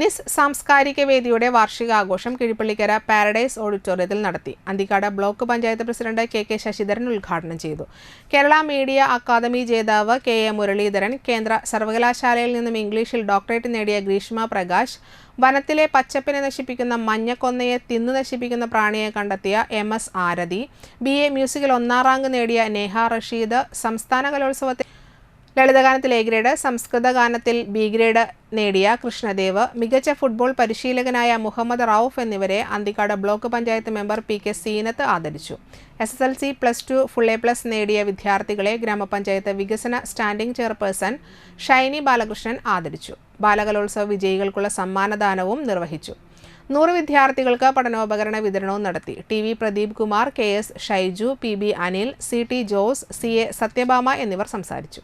നിസ് സാംസ്കാരിക വേദിയുടെ വാർഷികാഘോഷം കിഴിപ്പള്ളിക്കര പാരഡൈസ് ഓഡിറ്റോറിയത്തിൽ നടത്തി. Anthikad block panchayat president K K Sasidharan ഉദ്ഘാടനം ചെയ്തു. കേരള മീഡിയ അക്കാദമി ജേതാവ് കെ എ മുരളീധരൻ കേന്ദ്ര സർവകലാശാലയിൽ നിന്നും ഇംഗ്ലീഷിൽ ഡോക്ടറേറ്റ് നേടിയ ഗ്രീഷ്മ പ്രകാശ് വനത്തിലെ പച്ചപ്പിനെ നശിപ്പിക്കുന്ന മഞ്ഞക്കൊന്നയെ തിന്നു നശിപ്പിക്കുന്ന പ്രാണിയെ കണ്ടെത്തിയ M S Arathi B A മ്യൂസിക്കിൽ ഒന്നാം റാങ്ക് നേടിയ നേഹ റഷീദ് സംസ്ഥാന കലോത്സവത്തിൽ ലളിതഗാനത്തിൽ എ ഗ്രേഡ് സംസ്കൃത ഗാനത്തിൽ ബി ഗ്രേഡ് നേടിയ കൃഷ്ണദേവ് മികച്ച ഫുട്ബോൾ പരിശീലകനായ മുഹമ്മദ് റൌഫ് എന്നിവരെ Anthikad block panchayat member P K Seenath ആദരിച്ചു. S S L C plus two full A plus നേടിയ വിദ്യാർത്ഥികളെ ഗ്രാമപഞ്ചായത്ത് വികസന സ്റ്റാൻഡിംഗ് ചെയർപേഴ്സൺ ഷൈനി ബാലകൃഷ്ണൻ ആദരിച്ചു. ബാലകലോത്സവ വിജയികൾക്കുള്ള സമ്മാനദാനവും നിർവഹിച്ചു. നൂറ് വിദ്യാർത്ഥികൾക്ക് പഠനോപകരണ വിതരണവും നടത്തി. T V Pradeep Kumar K S Shaiju P B Anil C T Jose C A Sathyabhama എന്നിവർ സംസാരിച്ചു.